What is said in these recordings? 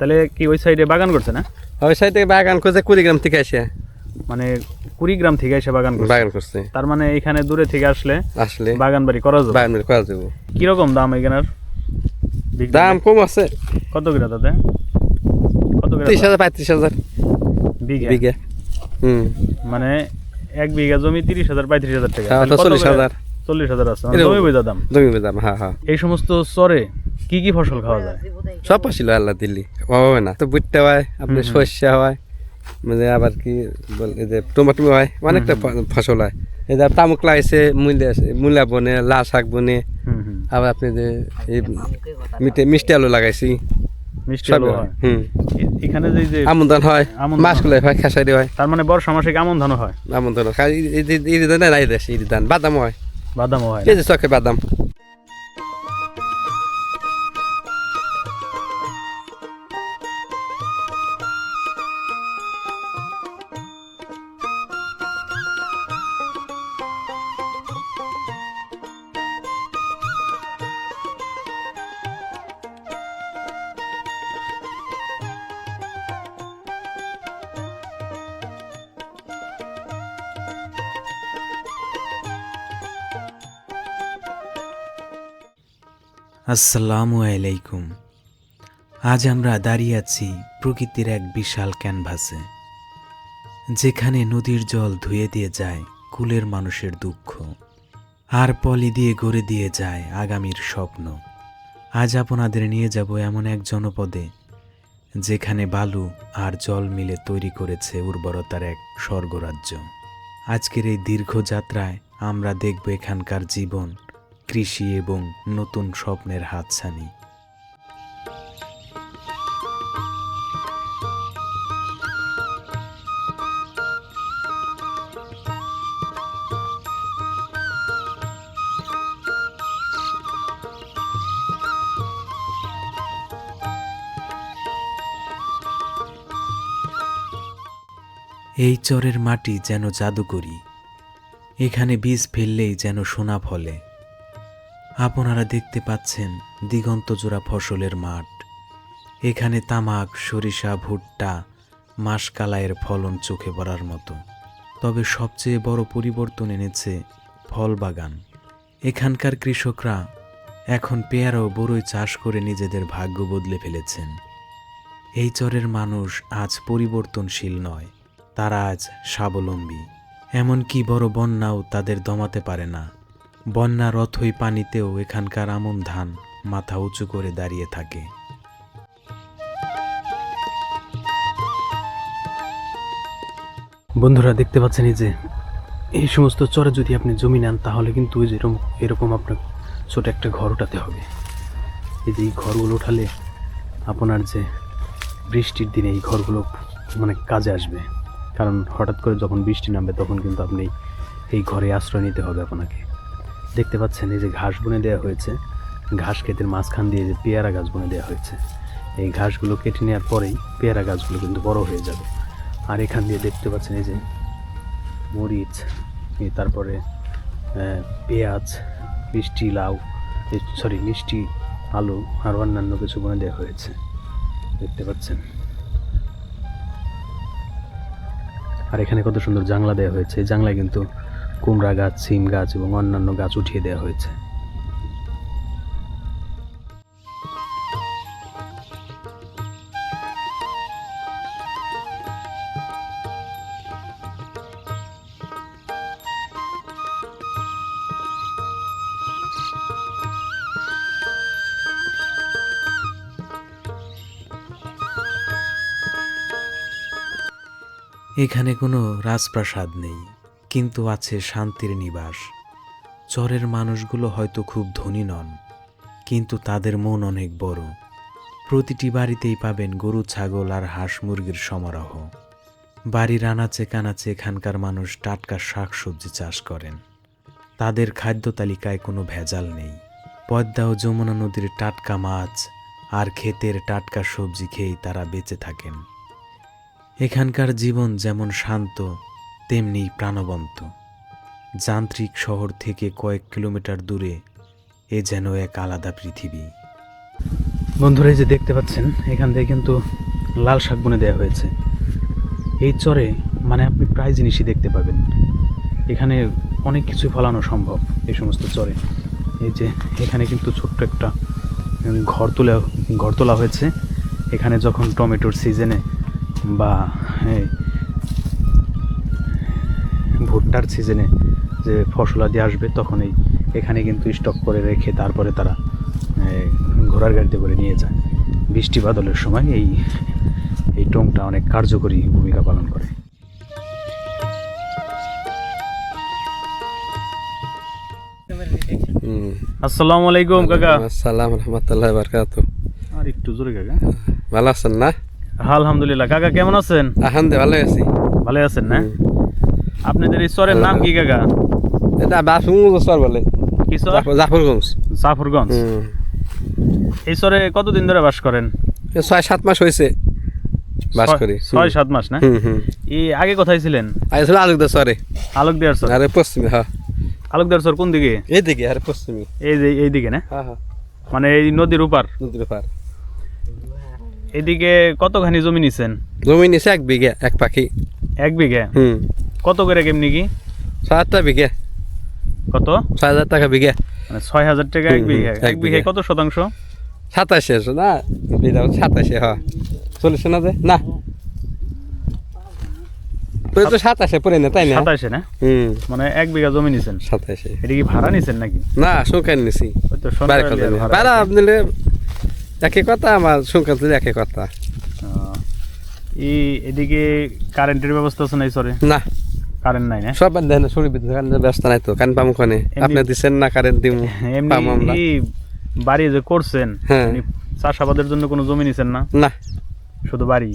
তাহলে কি ওই সাইডে বাগান করছে না? ওই সাইড থেকে বাগান করছে কুড়িগ্রাম থেকে আসে। মানে কুড়িগ্রাম থেকে এসে বাগান করছে? বাগান করছে। তার মানে এখানে দূরে থেকে আসলে আসলে বাগান বাড়ি করা যাবে? বাগান করা যাব। কীরকম দাম এখানের? দাম কম আছে। কত করে তাতে? কত করে ত্রিশ হাজার পঁয়ত্রিশ হাজার। বিঘা? বিঘে। হুম। মানে এক বিঘা জমি তিরিশ হাজার পঁয়ত্রিশ হাজার টাকা। হ্যাঁ, চল্লিশ? হাজার। চল্লিশ হাজার আছে মানে জমি বোঝা দাম? জমি দাম হ্যাঁ হ্যাঁ। এই সমস্ত চরে কি কি ফসল খাওয়া যায় সব পাছিল আল্লাহ দিল্লি অভাবে না তো বুটটা হয় আপনার সর্ষে হয় মানে আবার কি বল যে টমাটো হয় অনেকটা ফসল হয় এই যে তামুক লাগাইছে মূল্য মূলা বনে লাল শাক বনে আবার আপনি যে এই মিটে মিষ্টি আলু লাগাইছি মিষ্টি আলু হয় হয় হুম এখানে যে যে আমন ধান হয় আমন ধান হয় খেসারি হয় তার মানে বর্ষা মাসে কেমন ধান হয় আমন ধান এই যে এই ধান নাই দেশ এই ধান বাদাম হয় হয় এই যে চকে বাদাম আসসালামু আলাইকুম। আজ আমরা দাঁড়িয়ে আছি প্রকৃতির এক বিশাল ক্যানভাসে, যেখানে নদীর জল ধুয়ে দিয়ে যায় কুলের মানুষের দুঃখ, আর পলি দিয়ে গড়ে দিয়ে যায় আগামীর স্বপ্ন। আজ আপনাদের নিয়ে যাব এমন এক জনপদে, যেখানে বালু আর জল মিলে তৈরি করেছে উর্বরতার এক স্বর্গরাজ্য। আজকের এই দীর্ঘ যাত্রায় আমরা দেখব এখানকার জীবন কৃষি এবং নতুন স্বপ্নের হাতছানি। এই চরের মাটি যেন জাদুকরি। এখানে বীজ ফেললেই যেন সোনা ফলে। আপনারা দেখতে পাচ্ছেন দিগন্ত জোড়া ফসলের মাঠ। এখানে তামাক, সরিষা, ভুট্টা, মাসকালাইয়ের ফলন চোখে পড়ার মতো। তবে সবচেয়ে বড় পরিবর্তন এনেছে ফল বাগান। এখানকার কৃষকরা এখন পেয়ারা ও বড়ই চাষ করে নিজেদের ভাগ্য বদলে ফেলেছেন। এই চরের মানুষ আজ পরিবর্তনশীল নয়, তারা আজ স্বাবলম্বী। এমনকি বড় বন্যাও তাদের দমাতে পারে না। বন্যার অথই পানিতেও এখানকার আমন ধান মাথা উঁচু করে দাঁড়িয়ে থাকে। বন্ধুরা, দেখতে পাচ্ছেন এই যে, এই সমস্ত চরে যদি আপনি জমি নেন, তাহলে কিন্তু ওই যে এরকম আপনার ছোট একটা ঘর উঠাতে হবে। এই যে এই ঘরগুলো উঠালে আপনার যে বৃষ্টির দিনে এই ঘরগুলো মানে কাজে আসবে। কারণ হঠাৎ করে যখন বৃষ্টি নামবে, তখন কিন্তু আপনি এই ঘরে আশ্রয় নিতে হবে আপনাকে। দেখতে পাচ্ছেন এই যে ঘাস বনে দেওয়া হয়েছে। ঘাস ক্ষেতের মাঝখান দিয়ে যে পেয়ারা গাছ বনে দেওয়া হয়েছে। এই ঘাসগুলো কেটে নেওয়ার পরেই পেয়ারা গাছগুলো কিন্তু বড় হয়ে যাবে। আর এখান দিয়ে দেখতে পাচ্ছেন এই যে মরিচ তারপরে পেঁয়াজ, মিষ্টি, লাউ সরি, মিষ্টি, আলু আর অন্যান্য কিছু বনে দেওয়া হয়েছে। দেখতে পাচ্ছেন। আর এখানে কত সুন্দর জাংলা দেওয়া হয়েছে। এই জাংলায় কিন্তু কুমড়া গাছ সিম গাছ এবং অন্যান্য গাছ উঠিয়ে দেওয়া হয়েছে। এখানে কোনো রাজপ্রাসাদ নেই। কিন্তু আছে শান্তির নিবাস। চরের মানুষগুলো হয়তো খুব ধনী নন, কিন্তু তাদের মন অনেক বড়। প্রতিটি বাড়িতেই পাবেন গরু, ছাগল আর হাঁস মুরগির সমারোহ। বাড়ির আনাচে কানাচে এখানকার মানুষ টাটকা শাকসবজি চাষ করেন। তাদের খাদ্য তালিকায় কোনো ভেজাল নেই। পদ্মা ও যমুনা নদীর টাটকা মাছ আর ক্ষেতের টাটকা সবজি খেয়েই তারা বেঁচে থাকেন। এখানকার জীবন যেমন শান্ত তেমনি প্রাণবন্ত। যান্ত্রিক শহর থেকে কয়েক কিলোমিটার দূরে এ যেন এক আলাদা পৃথিবী। বন্ধুরা, এই যে দেখতে পাচ্ছেন, এখান থেকে কিন্তু লাল শাক বনে দেওয়া হয়েছে। এই চরে মানে আপনি প্রায় জিনিসই দেখতে পাবেন। এখানে অনেক কিছু ফলানো সম্ভব এই সমস্ত চরে। এই যে এখানে কিন্তু ছোট্ট একটা ঘর তোলা ঘর তোলা হয়েছে। এখানে যখন টমেটোর সিজনে বা ভুট্টার সিজনে যে ফসলাদি আসবে তখন এই এখানে কিন্তু স্টক করে রেখে তারপরে তারা ঘোড়ার গাড়িতে করে নিয়ে যায়। বৃষ্টি বাদলের সময় এই এই টংটা অনেক কার্যকরী ভূমিকা পালন করে। আসসালামু আলাইকুম কাকা। সালাম রহমতুল্লাহ বারকাত আর একটু জোরে কাকা। ভালো আছেন না? আলহামদুলিল্লাহ। কাকা কেমন আছেন? এখন দে ভালো আছি। ভালো আছেন না? আপনাদের এই চরের নাম কি কাকা? এটা বাসুমুজ সর বলে। কি চর? জাফরগঞ্জ। জাফরগঞ্জ। এই চরে কতদিন ধরে বাস করেন? ছয় সাত মাস হয়েছে বাস করি। ছয় সাত মাস না? এই আগে কোথায় ছিলেন? আসলে আলুক সরে আলোক দেওয়ার চর? আরে পশ্চিমে হ্যাঁ। আলোক দেওয়ার চর কোন দিকে? এইদিকে আরে পশ্চিমে। এই যে এই দিকে না? হ্যাঁ হ্যাঁ। মানে এই নদীর উপার নদীর পার এদিকে কতখানি জমি নিছেন? জমি নিছে এক বিঘে এক পাখি। এক বিঘে? হুম। কত করে কেমনি কি? ছয় আটটা বিঘে। কত? ছয় হাজার টাকা বিঘে। মানে ছয় হাজার টাকা এক বিঘে। এক বিঘে বিঘে। কত শতাংশ? সাতাশে না? হচ্ছে সাতাশে হ্যাঁ। চল্লিশে না যে না। ওই তো সাতাশে পড়ে না তাই না? সাতাশে না? হুম। মানে এক বিঘা জমি নিছেন? সাতাশে। এটা কি ভাড়া নিছেন নাকি? না সংখ্যান নিছি। ওই তো বাইরে ভাড়া আপনি একই কথা আমার সংখ্যান তুলে একই কথা। এদিকে কারেন্টের ব্যবস্থা আছে নাই সরে না। কারেন্ট নাই না। সব দেন শরীর বিদ্যুৎ কারেন্টের ব্যবস্থা নাই তো কান পামু কোনে আপনি দিচ্ছেন না কারেন্ট দিমু এমনি বাড়ি যে করছেন হ্যাঁ। চাষাবাদের জন্য কোনো জমি নিছেন না? না। শুধু বাড়ি?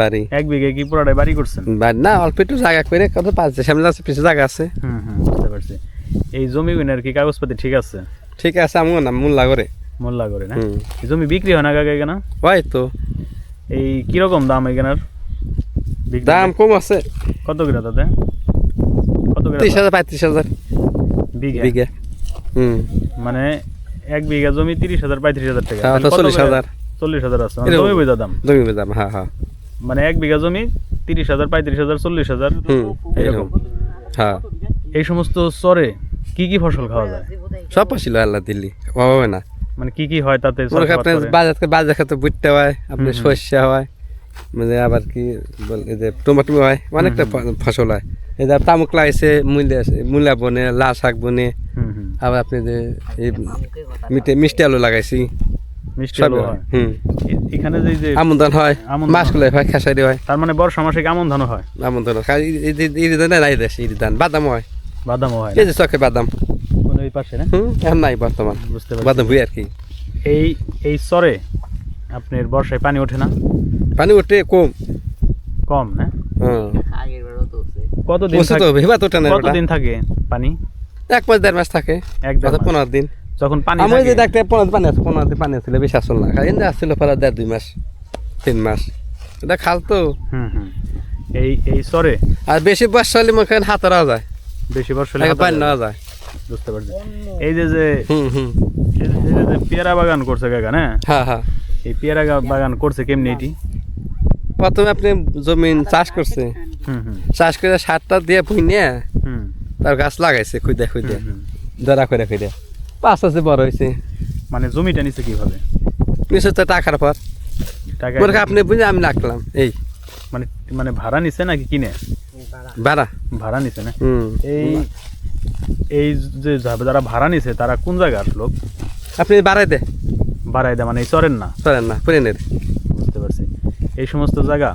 বাড়ি। এক বিঘে কি পুরাটাই বাড়ি করছেন? না অল্প একটু জায়গা করে কত পাঁচ সামনে আছে পিছনে জায়গা আছে। হুম হুম বুঝতে পারছি। এই জমি গুনার কি কাগজপাতি ঠিক আছে? ঠিক আছে আমু না মোল্লা করে মোল্লা করে না? জমি বিক্রি হয় না কাকা এখানে ওই তো। এই কীরকম দাম এখানের দাম কম আছে। কত করে তাতে কত করে ত্রিশ হাজার পঁয়ত্রিশ হাজার। বিঘা? বিঘে। হুম। মানে এক বিঘা জমি তিরিশ হাজার পঁয়ত্রিশ হাজার টাকা। হ্যাঁ, 40 করে? হাজার। চল্লিশ হাজার আছে মানে জমি বোঝা দাম। জমি দাম হ্যাঁ হ্যাঁ। মানে এক বিঘা জমি তিরিশ হাজার পঁয়ত্রিশ হাজার চল্লিশ হাজার। এরকম। হ্যাঁ। এই সমস্ত চরে কি কি ফসল খাওয়া যায়? সব পাছিল আল্লাহ দিল্লি অভাবে না। মানে কি কি হয় তাতে মনে? বাজার বাজার খেতে বুটতে হয় আপনি। শস্য হয় মানে আবার কি বলে যে টমাটো হয় অনেকটা ফসল হয়। এই যে তামুক লাগাইছে মূল্য আছে মূলা বনে লাল শাক বনে আবার আপনি যে এই মিটে মিষ্টি আলু লাগাইছি। মিষ্টি আলু হয়। হয়? হুম। এখানে যে যে আমন ধান হয়। আমন ধান হয় খেসারি হয়। তার মানে বর্ষা মাসে হয়? আমন ধান হয় ধান নাই দেশ ইরি ধান। বাদাম হয়। হয় এই যে চকে বাদাম। ওই পাশে না? হুম এখন নাই বর্তমান। বুঝতে পারছি। বাদাম ভুই আর কি। এই এই চরে আপনার বর্ষায় পানি ওঠে না? পানি উঠে কম। কম না? হ্যাঁ। কতদিন তো থাকে- ভেবা তো টানে কতদিন থাকে পানি? এক মাস দেড় মাস থাকে। এক। পনেরো দিন। যখন পানি আমি যে দেখতে পনেরো পানি আছে পনেরো দিন পানি আসছিল বেশি আসল না। খালি আসছিল পরে দেড় দুই মাস তিন মাস। এটা খাল তো। হুম হুম। এই এই চরে? আর বেশি বর্ষা হলে মনে করেন হাতে যায়। বেশি বর্ষা হলে পানি যায়। নেওয়া যায়। বুঝতে পারছি। এই যে যে হুম হুম। এই যে- এই যে যে পেয়ারা বাগান করছে কাকা না? হ্যাঁ হ্যাঁ। এই পেয়ারা বাগান করছে কেমনি এটি? প্রথমে আপনি জমিন চাষ করছে। হুম হুম। চাষ করে সারটা দিয়ে ভুই নিয়ে তার গাছ লাগাইছে খুঁজে খুঁজে। দরা করে খুঁজে পাঁচ আছে বড় হয়েছে মানে জমিটা নিছে কীভাবে? নিশ্চয় তো টাকার পর। টাকা আপনি বুঝে আমি রাখলাম এই। মানে মানে ভাড়া নিছে নাকি কিনে? বাড়া ভাড়া নিছে না? এই এই যে যারা ভাড়া নিছে তারা কোন জায়গার লোক? আপনি বাড়াই দে। বাড়াই দেয় মানে চরেন না? চলেন না পুরেনের পারছি এই সমস্ত জায়গা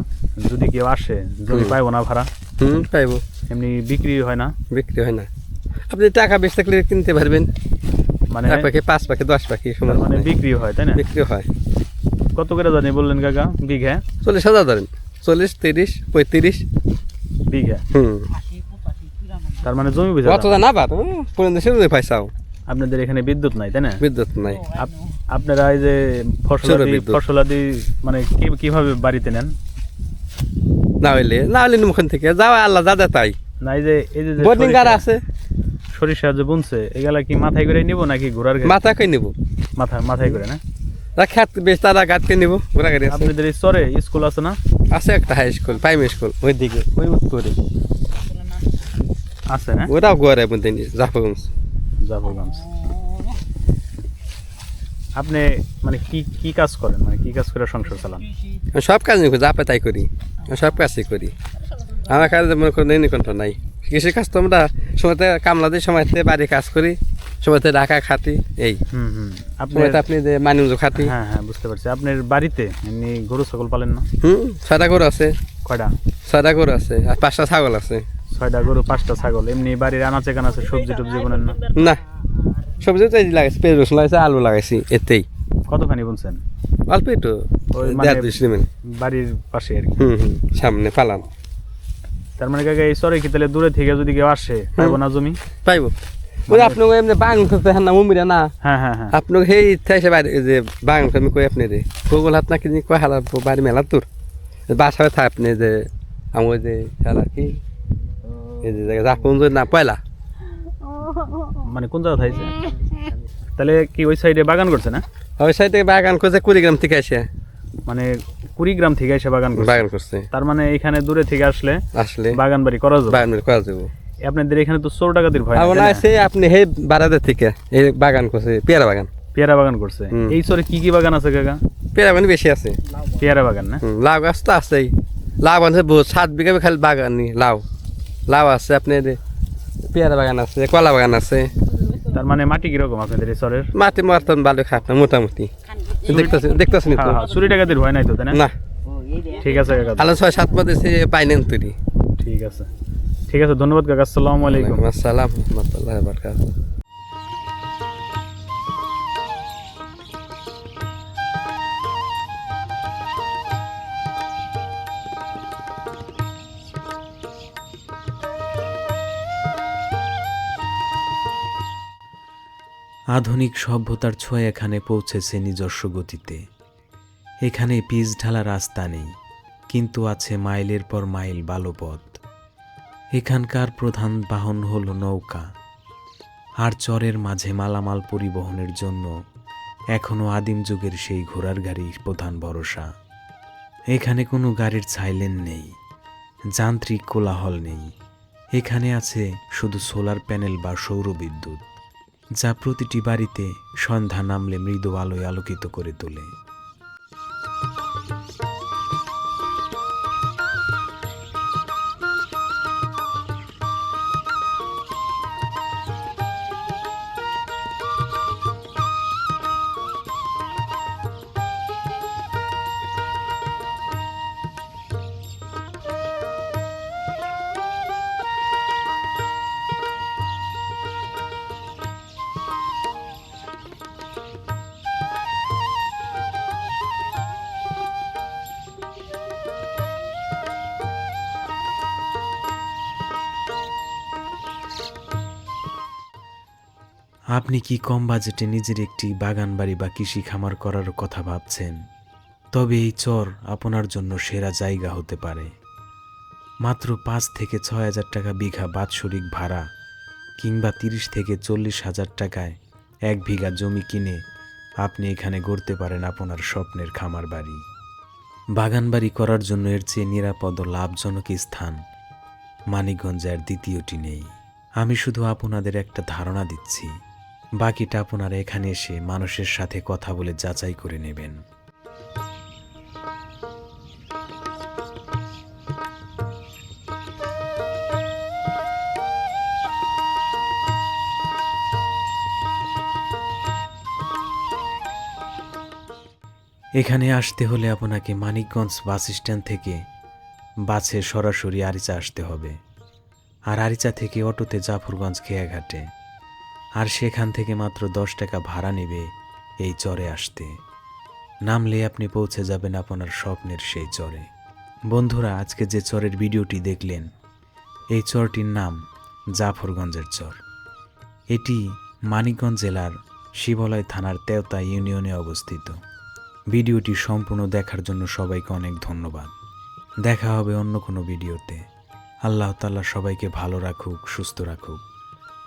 যদি কেউ আসে জমি পাইবো না ভাড়া হুম পাইব। এমনি বিক্রি হয় না। বিক্রি হয় না। আপনি টাকা বেশি থাকলে কিনতে পারবেন। মানে এক পাখি পাঁচ পাখি দশ পাখি মানে বিক্রি হয় তাই না? বিক্রি হয়। কত করে জানি বললেন কাকা বিঘা? চল্লিশ হাজার ধরেন। চল্লিশ তিরিশ পঁয়ত্রিশ। বিঘা? হুম। তার মানে জমি বুঝে না আবার পুরো দেশে পয়সাও আপনাদের এখানে বিদ্যুৎ নাই তাই না? বিদ্যুৎ নাই। আপনারা এই যে ফসলাদি। ফসলাদি মানে কীভাবে বাড়িতে নেন? না হইলে না হইলে মুখন থেকে। যাওয়া আল্লাহ দাদা তাই। না এই যে এই যে বোর্ডিং সরিষা- আছে। সরিষা যে বুনছে এগুলা কি মাথায় করে নিব নাকি ঘোড়ার? মাথা কই নিব। মাথা মাথায় করে না? বেশ তারা নিব ওরা গাড়ি আছে। আপনাদের চরে স্কুল আছে না? আছে একটা হাই স্কুল প্রাইমারি স্কুল ওই দিকে ওই উত্তরে। আছে না? ওরাও গোয়ারে মধ্যে জাফরগঞ্জ। জাফরগঞ্জ। আপনি মানে কি কি কাজ করেন? মানে কি কাজ করে সংসার চালান? সব কাজ নিই যা পাই তাই করি। সব কাজই করি। আমার কাজ মনে কোনো নিকণ্ঠ নাই। কৃষি কাজ তো আমরা সময়তে কামলা দিই সময়তে বাড়ি কাজ করি সময়তে ঢাকা খাতি এই। হুম হুম। আপনি সময়তে আপনি যে মানুষ খাতি হ্যাঁ হ্যাঁ বুঝতে পারছি। আপনার বাড়িতে এমনি গরু ছাগল পালেন না? হুম ছয়টা গরু আছে। কয়টা? ছয়টা গরু আছে আর পাঁচটা ছাগল আছে। ছয়টা গরু পাঁচটা ছাগল। এমনি বাড়ির আনাচে কানাচে সবজি টবজি বোনেন না? না। সবজি এই লাগাইছি পেঁয়াজ রসুন লাগাইছি আলু লাগাইছি এতেই। কতখানি বুনছেন? অল্প একটু মানে- বাড়ির পাশে আর কি। সামনে পালাম তার মানে কাকা এই চরে কি তাহলে দূরে থেকে যদি কেউ আসে পাইবো না জমি? পাইব। ওই আপনাকে এমনি করতে হ্যাঁ না মুমিরা না। হ্যাঁ হ্যাঁ হ্যাঁ। আপনাকে সেই ইচ্ছা এসে যে বাগান আমি কই আপনি রে? গোগল হাত না কিনি কয় হালা বাড়ি মেলা তোর? বাসায় থাক আপনি যে আমার যে খেলা কি? এই যে জায়গা যে না পয়লা মানে কোন জায়গা থাইছে? তাহলে কি ওই সাইডে বাগান করছে না? ওই সাইডে বাগান করছে কুড়িগ্রাম থেকে এসে মানে কুড়িগ্রাম থেকে এসে বাগান করছে। বাগান করছে। তার মানে এখানে দূরে থেকে আসলে আসলে বাগান বাড়ি করা যাবে। বাগান করা যাব। আপনাদের এখানে তো চোর ডাকাতির ভয় মনে না? আছে আপনি হে বারাদের থেকে এই বাগান করছে পেয়ারা বাগান। পেয়ারা বাগান করছে। এই চরে কি কি বাগান আছে কাকা? পেয়ারা বাগান বেশি আছে। পেয়ারা বাগান না? লাউ গাছ তো আছেই। লাউ আছে বহুত সাত বিঘা খালি বাগান নি লাউ। লাউ আছে আপনি পেয়ারা বাগান আছে কলা বাগান আছে। তার মানে মাটি কীরকম আপনাদের রিসোর্টের মাটি মর্তন ভালো খাপ না মোটামুটি। দেখতেছি দেখতাছেন তো চুরি টাকা চুরি ডাকাতির ভয় নাই তো তাই না? ঠিক আছে কাকা। আলো ছয় সাত মাস এসে পাইনেন তুই ঠিক আছে। ঠিক আছে ধন্যবাদ কাকা। আসসালামু আলাইকুম। আসসালাম রহমতুল্লাহ বরকাত আধুনিক সভ্যতার ছোঁয়া এখানে পৌঁছেছে নিজস্ব গতিতে। এখানে পিচ ঢালা রাস্তা নেই, কিন্তু আছে মাইলের পর মাইল বালুপথ। এখানকার প্রধান বাহন হল নৌকা, আর চরের মাঝে মালামাল পরিবহনের জন্য এখনও আদিম যুগের সেই ঘোড়ার গাড়ি প্রধান ভরসা। এখানে কোনো গাড়ির ছাইলেন নেই, যান্ত্রিক কোলাহল নেই। এখানে আছে শুধু সোলার প্যানেল বা সৌরবিদ্যুৎ। যা প্রতিটি বাড়িতে সন্ধ্যা নামলে মৃদু আলোয় আলোকিত করে তোলে। আপনি কি কম বাজেটে নিজের একটি বাগান বাড়ি বা কৃষি খামার করার কথা ভাবছেন? তবে এই চর আপনার জন্য সেরা জায়গা হতে পারে। মাত্র পাঁচ থেকে ছয় হাজার টাকা বিঘা বাৎসরিক ভাড়া কিংবা তিরিশ থেকে চল্লিশ হাজার টাকায় এক বিঘা জমি কিনে আপনি এখানে গড়তে পারেন আপনার স্বপ্নের খামার বাড়ি বাগান বাড়ি করার জন্য এর চেয়ে নিরাপদ ও লাভজনক স্থান মানিকগঞ্জের দ্বিতীয়টি নেই। আমি শুধু আপনাদের একটা ধারণা দিচ্ছি। বাকিটা আপনারা এখানে এসে মানুষের সাথে কথা বলে যাচাই করে নেবেন। এখানে আসতে হলে আপনাকে মানিকগঞ্জ বাস স্ট্যান্ড থেকে বাসে সরাসরি আরিচা আসতে হবে। আর আরিচা থেকে অটোতে জাফরগঞ্জ খেয়াঘাটে। আর সেখান থেকে মাত্র দশ টাকা ভাড়া নেবে এই চরে আসতে। নামলে আপনি পৌঁছে যাবেন আপনার স্বপ্নের সেই চরে। বন্ধুরা, আজকে যে চরের ভিডিওটি দেখলেন, এই চরটির নাম জাফরগঞ্জের চর। এটি মানিকগঞ্জ জেলার শিবলয় থানার তেওতা ইউনিয়নে অবস্থিত। ভিডিওটি সম্পূর্ণ দেখার জন্য সবাইকে অনেক ধন্যবাদ। দেখা হবে অন্য কোনো ভিডিওতে। আল্লাহ তাল্লাহ সবাইকে ভালো রাখুক, সুস্থ রাখুক।